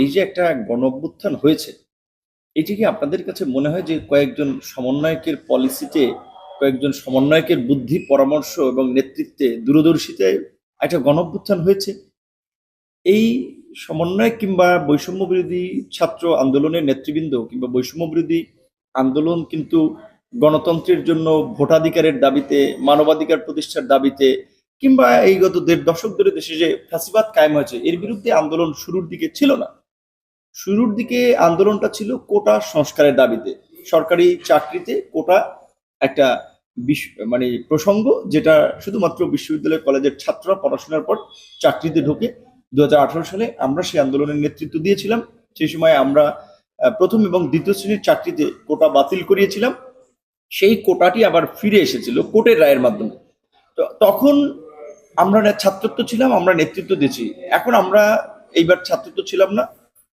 এই যে একটা গণ অভ্যুত্থান হয়েছে, এটি কি আপনাদের কাছে মনে হয় যে কয়েকজন সমন্বয়কের পলিসিতে, কয়েকজন সমন্বয়কের বুদ্ধি, পরামর্শ এবং নেতৃত্বে দূরদর্শিতায় একটা গণ অভ্যুত্থান হয়েছে? এই সমন্বয় কিংবা বৈষম্য বিরোধী ছাত্র আন্দোলনের নেতৃবৃন্দ কিংবা বৈষম্য বিরোধী আন্দোলন কিন্তু গণতন্ত্রের জন্য ভোটাধিকারের দাবিতে, মানবাধিকার প্রতিষ্ঠার দাবিতে কিংবা এই গত দেড় দশক ধরে দেশে যে ফ্যাসিবাদ কায়েম হয়েছে, এর বিরুদ্ধে আন্দোলন শুরুর দিকে ছিল না। শুরুর দিকে আন্দোলনটা ছিল কোটা সংস্কারের দাবিতে। সরকারি চাকরিতে কোটা একটা মানে প্রসঙ্গ যেটা শুধুমাত্র বিশ্ববিদ্যালয় কলেজের ছাত্ররা পড়াশোনার পর চাকরিতে ঢোকে। দু সালে আমরা সেই আন্দোলনের নেতৃত্ব দিয়েছিলাম। সেই সময় আমরা প্রথম এবং দ্বিতীয় শ্রেণির চাকরিতে কোটা বাতিল করিয়েছিলাম। সেই কোটাটি আবার ফিরে এসেছিল কোর্টের রায়ের মাধ্যমে। তো তখন আমরা ছাত্রত্ব ছিলাম, আমরা নেতৃত্ব দিয়েছি। এখন আমরা এইবার ছাত্রত্ব ছিলাম না,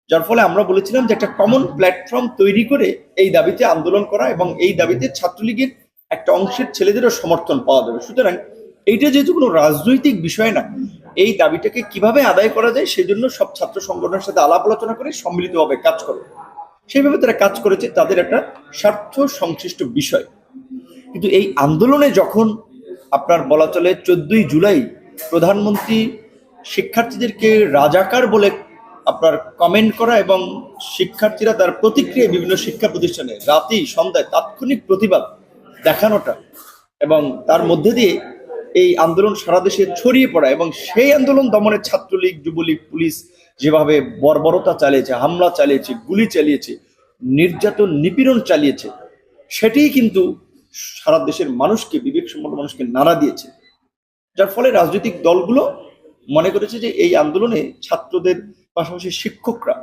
যার ফলে আমরা বলেছিলাম যে একটা কমন প্ল্যাটফর্ম তৈরি করে এই দাবিতে আন্দোলন করা এবং এই দাবিতে ছাত্রলীগের একটা অংশের ছেলেদেরও সমর্থন পাওয়া যাবে। সুতরাং এইটা যেহেতু কোনো রাজনৈতিক বিষয় না, এই দাবিটাকে কীভাবে আদায় করা যায় সেই জন্য সব ছাত্র সংগঠনের সাথে আলাপ আলোচনা করে সম্মিলিতভাবে কাজ করে। সেইভাবে তারা কাজ করেছে, তাদের একটা স্বার্থ সংশ্লিষ্ট বিষয়। কিন্তু এই আন্দোলনে যখন আপনার বলা চলে চোদ্দই জুলাই প্রধানমন্ত্রী শিক্ষার্থীদেরকে রাজাকার বলে আপনার কমেন্ট করা এবং শিক্ষার্থীরা তার প্রতিক্রিয়া বিভিন্ন শিক্ষা প্রতিষ্ঠানে রাতেই সন্ধ্যায় তাৎক্ষণিক প্রতিবাদ দেখানোটা এবং তার মধ্যে দিয়ে এই আন্দোলন সারা দেশে ছড়িয়ে পড়া এবং সেই আন্দোলন দমনের ছাত্রলীগ, যুবলীগ, পুলিশ যেভাবে বর্বরতা চালিয়েছে, হামলা চালিয়েছে, গুলি চালিয়েছে, নির্যাতন নিপীড়ন চালিয়েছে, সেটিই কিন্তু সারা দেশের মানুষকে বিবেকসম্পন্ন মানুষকে নাড়া দিয়েছে। যার ফলে রাজনৈতিক দলগুলো মনে করেছে যে এই আন্দোলনে ছাত্রদের পাশাপাশি শিক্ষকরা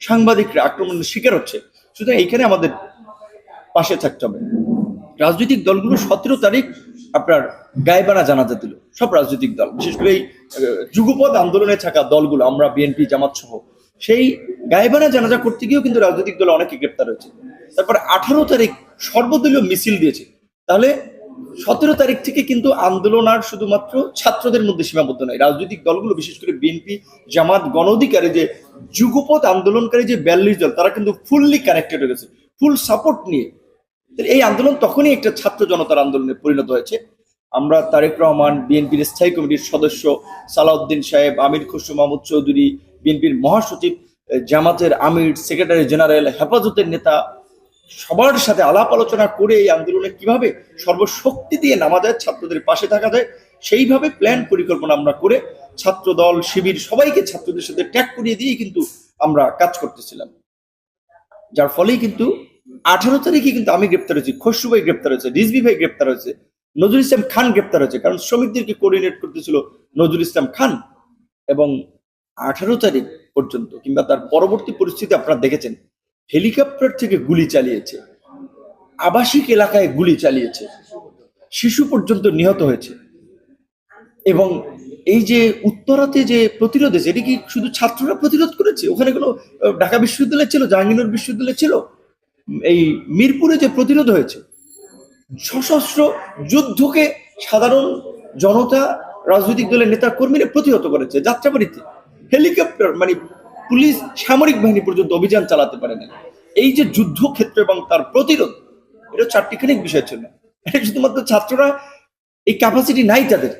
সাংবাদিকরা আক্রমণের শিকার হচ্ছে। সুতরাং এইখানে আমাদের পাশে থাকতে হবে। রাজনৈতিক দলগুলো সতেরো তারিখ আপনার গায়েবানা জানাজা দিল সব রাজনৈতিক দল। বিশেষ করে এই আহ, যুগপৎ আন্দোলনে থাকা দলগুলো আমরা বিএনপি জামাত সহ সেই গায়েবানা জানাজা করতে গিয়েও কিন্তু রাজনৈতিক দল অনেকে গ্রেপ্তার হয়েছে। তারপর আঠারো তারিখ সর্বদলীয় মিছিল দিয়েছে। তাহলে সতেরো তারিখ থেকে কিন্তু আন্দোলন আর শুধুমাত্র ছাত্রদের মধ্যে সীমাবদ্ধ নয়। রাজনৈতিক দলগুলো, বিশেষ করে বিএনপি জামাত গণ অধিকারে যে যুগপৎ আন্দোলনকারী যে বিয়াল্লিশ দল তারা কিন্তু ফুললি কানেক্টেড হয়ে গেছে ফুল সাপোর্ট নিয়ে। এই আন্দোলন তখনই একটা ছাত্র জনতার আন্দোলনে পরিণত হয়েছে। আমরা তারেক রহমান বিএনপির স্থায়ী কমিটির সদস্য, সালাউদ্দিন সাহেব, আমির খসরু, মাহমুদ চৌধুরী বিএনপির মহাসচিব, জামাতের আমির, সেক্রেটারি জেনারেল, হেফাজতের নেতা সবার সাথে আলাপ আলোচনা করে এই আন্দোলনে কীভাবে সর্বশক্তি দিয়ে নামা যায় ছাত্রদের পাশে থাকা যায়, সেইভাবে প্ল্যান পরিকল্পনা আমরা করে ছাত্র দল শিবির সবাইকে ছাত্রদের সাথে ট্যাগ করিয়ে দিয়েই কিন্তু আমরা কাজ করতেছিলাম। যার ফলেই কিন্তু আঠারো তারিখে কিন্তু আমি গ্রেপ্তার হয়েছি, খসরু ভাই গ্রেপ্তার হয়েছে, রিজভি ভাই গ্রেপ্তার হয়েছে, নজরুল ইসলাম খান গ্রেপ্তার হয়েছে, কারণ শ্রমিকদেরকে কোঅর্ডিনেট করতেছিল নজরুল ইসলাম খান। এবং আঠারো তারিখ পর্যন্ত কিংবা তার পরবর্তী পরিস্থিতি আপনারা দেখেছেন হেলিকপ্টার থেকে গুলি চালিয়েছে। আবাসিক এলাকায় গুলি চালিয়েছে। শিশু পর্যন্ত নিহত হয়েছে। এবং এই যে উত্তরাতে যে প্রতিরোধ হয়েছে এটি কি শুধু ছাত্ররা প্রতিরোধ করেছে? ওখানে কোনো ঢাকা বিশ্ববিদ্যালয় ছিল, জাহাঙ্গীরনগর বিশ্ববিদ্যালয় ছিল? এই মিরপুরে যে প্রতিরোধ হয়েছে, সশস্ত্র যুদ্ধকে সাধারণ জনতা, রাজনৈতিক দলের নেতা কর্মীরা প্রতিহত করেছে, যাত্রাবাড়িতে। হেলিকপ্টার মানে পুলিশ সামরিক বাহিনী পর্যন্ত অভিযান চালাতে পারে না এই যে যুদ্ধক্ষেত্র এবং তার প্রতিরোধ, এটা চারটিখানিক বিষয় ছিল এটা শুধুমাত্র ছাত্ররা এই ক্যাপাসিটি নাই তাদের।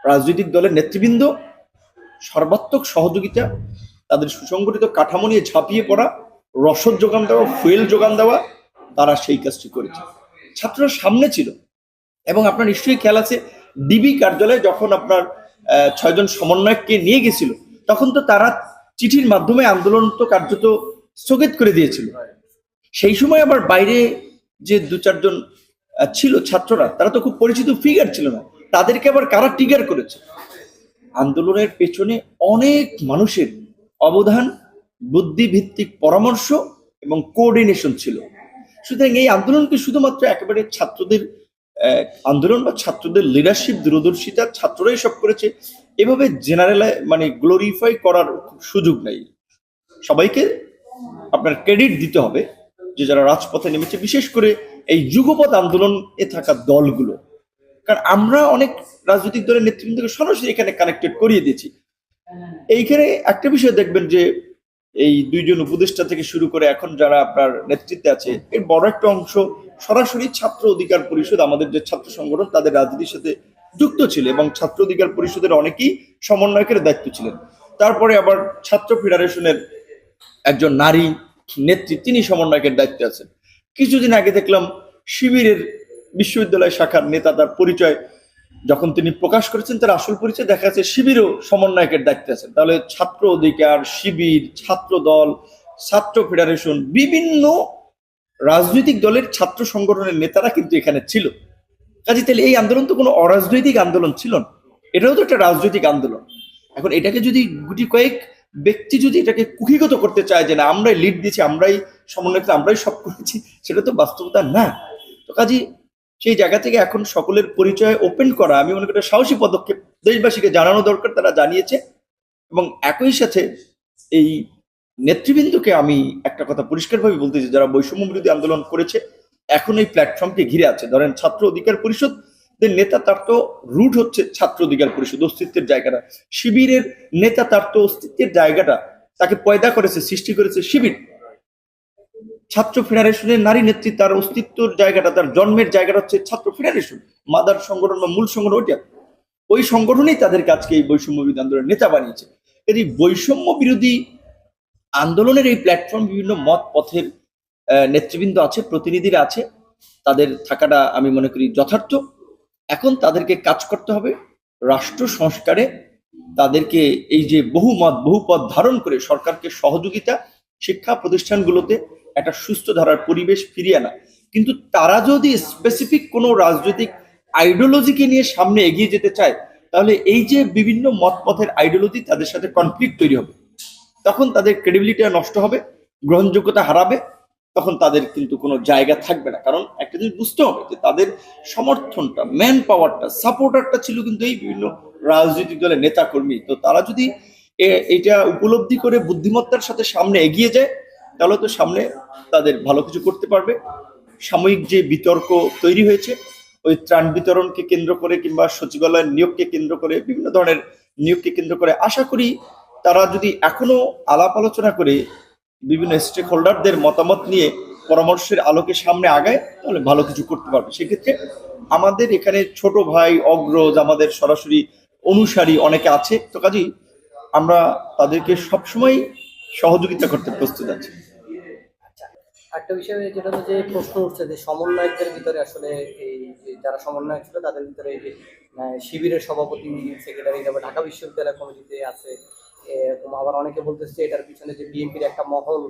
রাজনৈতিক দলের নেতৃবৃন্দ, সর্বাত্মক সহযোগিতা, তাদের সুসংগঠিত কাঠামো নিয়ে ঝাঁপিয়ে পড়া, রসদ যোগান দেওয়া, ফুয়েল যোগান দেওয়া, তারা সেই কাজটি করেছে। ছাত্ররা সামনে ছিল। এবং আপনার নিশ্চয়ই খেয়াল আছে ডিবি কার্যালয়ে যখন আপনার ছয়জন সমন্বয়ককে নিয়ে গেছিল, তখন তো তারা চিঠির মাধ্যমে আন্দোলন তো কার্যত স্থগিত করে দিয়েছিল। সেই সময় আবার বাইরে যে দু চারজন ছিল ছাত্ররা, তারা তো খুব পরিচিত ফিগার ছিল না। তাদেরকে আবার কারা ট্রিগার করেছে? আন্দোলনের পেছনে অনেক মানুষের অবদান, বুদ্ধিভিত্তিক পরামর্শ এবং কোঅর্ডিনেশন ছিল। সুতরাং এই আন্দোলনকে শুধুমাত্র একেবারে ছাত্রদের আন্দোলন বা ছাত্রদের লিডারশিপ দূরদর্শিতা ছাত্ররাই সব করেছে। এভাবে জেনারেল মানে গ্লোরিফাই করার সুযোগ নেই। সবাইকে আপনার ক্রেডিট দিতে হবে যে যারা রাজপথে নেমেছে, বিশেষ করে এই যুগপৎ আন্দোলনে থাকা দলগুলো। কারণ আমরা অনেক রাজনৈতিক দলের নেতৃবৃন্দকে সরাসরি এখানে কানেক্টেড করিয়ে দিয়েছি। এইখানে একটা বিষয় দেখবেন যে এই দুইজন উপদেষ্টা থেকে শুরু করে এখন যারা আপনার নেতৃত্বে আছে, এর বড় একটা অংশ সরাসরি ছাত্র অধিকার পরিষদ, আমাদের যে ছাত্র সংগঠন, তাদের রাজনীতির সাথে যুক্ত ছিল এবং ছাত্র অধিকার পরিষদের অনেকেই সমন্বয়কের দায়িত্ব ছিলেন। তারপরে আবার ছাত্র ফেডারেশনের একজন নারী নেত্রী, তিনি সমন্বয়কের দায়িত্বে আছেন। কিছুদিন আগে দেখলাম শিবিরের বিশ্ববিদ্যালয় শাখার নেতা তার পরিচয়, যখন তিনি প্রকাশ করেছেন তার আসল পরিচয়, দেখা যাচ্ছে শিবিরও সমন্বয়কের দায়িত্বে আছেন। তাহলে ছাত্র অধিকার, শিবির ছাত্র দল ছাত্র ফেডারেশন, বিভিন্ন রাজনৈতিক দলের ছাত্র সংগঠনের নেতারা কিন্তু এখানে ছিল। কাজে তাহলে এই আন্দোলন তো কোনো অরাজনৈতিক আন্দোলন ছিল না। এটাও তো একটা রাজনৈতিক আন্দোলন। এখন এটাকে যদি গুটি কয়েক ব্যক্তি যদি এটাকে কুকিগত করতে চায় যে না, আমরাই লিড দিয়েছি, আমরাই সমন্বয় আমরাই সব করেছি, সেটা তো বাস্তবতা না। তো কাজে সেই জায়গা থেকে এখন সকলের পরিচয় ওপেন করা, আমি মনে করি সাহসী পদক্ষেপ। দেশবাসীকে জানানো দরকার, তারা জানিয়েছে। এবং একই সাথে এই নেতৃবৃন্দকে আমি একটা কথা পরিষ্কারভাবে বলতে চাই, যারা বৈষম্য বিরোধী আন্দোলন করেছে, এখন এই প্ল্যাটফর্মকে ঘিরে আছে। ধরেন ছাত্র অধিকার পরিষদ নেতা তার তো রুট হচ্ছে ছাত্র অধিকার পরিষদ, অস্তিত্বের জায়গাটা। শিবিরের নেতা তার তো অস্তিত্বের জায়গাটা, তাকে পয়দা করেছে, সৃষ্টি করেছে শিবির। ছাত্র ফেডারেশনের নারী নেত্রী তার অস্তিত্বর জায়গাটা, তার জন্মের জায়গাটা হচ্ছে ছাত্র ফেডারেশন, মাদার সংগঠন বা মূল সংগঠন ওইটা। ওই সংগঠনেই তাদের আজকে এই বৈষম্য বিরোধী আন্দোলনের নেতা বানিয়েছে। এই বৈষম্য বিরোধী আন্দোলনের এই প্ল্যাটফর্ম বিভিন্ন মত পথের নেতৃবৃন্দ আছে, প্রতিনিধিরা আছে, তাদের থাকাটা আমি মনে করি যথার্থ। এখন তাদেরকে কাজ করতে হবে রাষ্ট্র সংস্কারে, তাদেরকে এই যে বহু মত, বহু পদ ধারণ করে সরকারকে সহযোগিতা, শিক্ষা প্রতিষ্ঠানগুলোতে একটা সুস্থ ধারার পরিবেশ ফিরিয়ে আনা। কিন্তু তারা যদি স্পেসিফিক কোনো রাজনৈতিক আইডিওলজিকে নিয়ে সামনে এগিয়ে যেতে চায়, তাহলে এই যে বিভিন্ন মত পথের আইডিওলজি তাদের সাথে কনফ্লিক্ট তৈরি হবে। তখন তাদের ক্রেডিবিলিটি নষ্ট হবে, গ্রহণযোগ্যতা হারাবে, তখন তাদের কিন্তু কোনো জায়গা থাকবে না। কারণ একটা জিনিস বুঝতে হবে যে তাদের সমর্থনটা ম্যান পাওয়ারটা সাপোর্টারটা ছিল কিন্তু এই বিভিন্ন রাজনৈতিক দলের নেতা কর্মী তো তারা যদি এটা উপলব্ধি করে বুদ্ধিমত্তার সাথে সামনে এগিয়ে যায়, তাহলে তো সামনে তাদের ভালো কিছু করতে পারবে। সাময়িক যে বিতর্ক তৈরি হয়েছে, ওই ত্রাণ বিতরণকে কেন্দ্র করে কিংবা সচিবালয়ের নিয়োগকে কেন্দ্র করে বিভিন্ন ধরনের নিয়োগকে কেন্দ্র করে, আশা করি তারা যদি এখনও আলাপ আলোচনা করে বিভিন্ন স্টেক হোল্ডারদের মতামত নিয়ে পরামর্শের আলোকে সামনে আগায়, তাহলে ভালো কিছু করতে পারবে। সেক্ষেত্রে আমাদের এখানে ছোট ভাই অগ্রজ আমাদের সরাসরি অনুসারী অনেকে আছে, তো কাজেই আমরা তাদেরকে সবসময় সহযোগিতা করতে প্রস্তুত আছি। একটা বিষয় যেটা হলো যে প্রশ্ন উঠছে যে সমন্বয়কদের ভিতরে আসলে এই যারা সমন্বয়ক ছিল, তাদের ভিতরে এই যে শিবিরের সভাপতি সেক্রেটারি তারপর ঢাকা বিশ্ববিদ্যালয় কমিটিতে আছে এরকম আবার অনেকে বলতেছে এটার পিছনে যে বিএনপির একটা মহল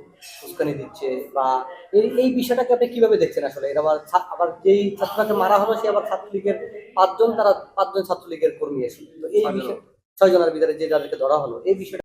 উস্কানি দিচ্ছে বা এই এই বিষয়টাকে আপনি কীভাবে দেখছেন আসলে? এটা আবার আবার যেই ছাত্রটাকে মারা হলো সে আবার ছাত্রলীগের পাঁচজন তারা পাঁচজন ছাত্রলীগের কর্মী এসে। তো এই বিষয়ে ছয় জনের ভিতরে যে যাদেরকে ধরা হলো এই বিষয়টা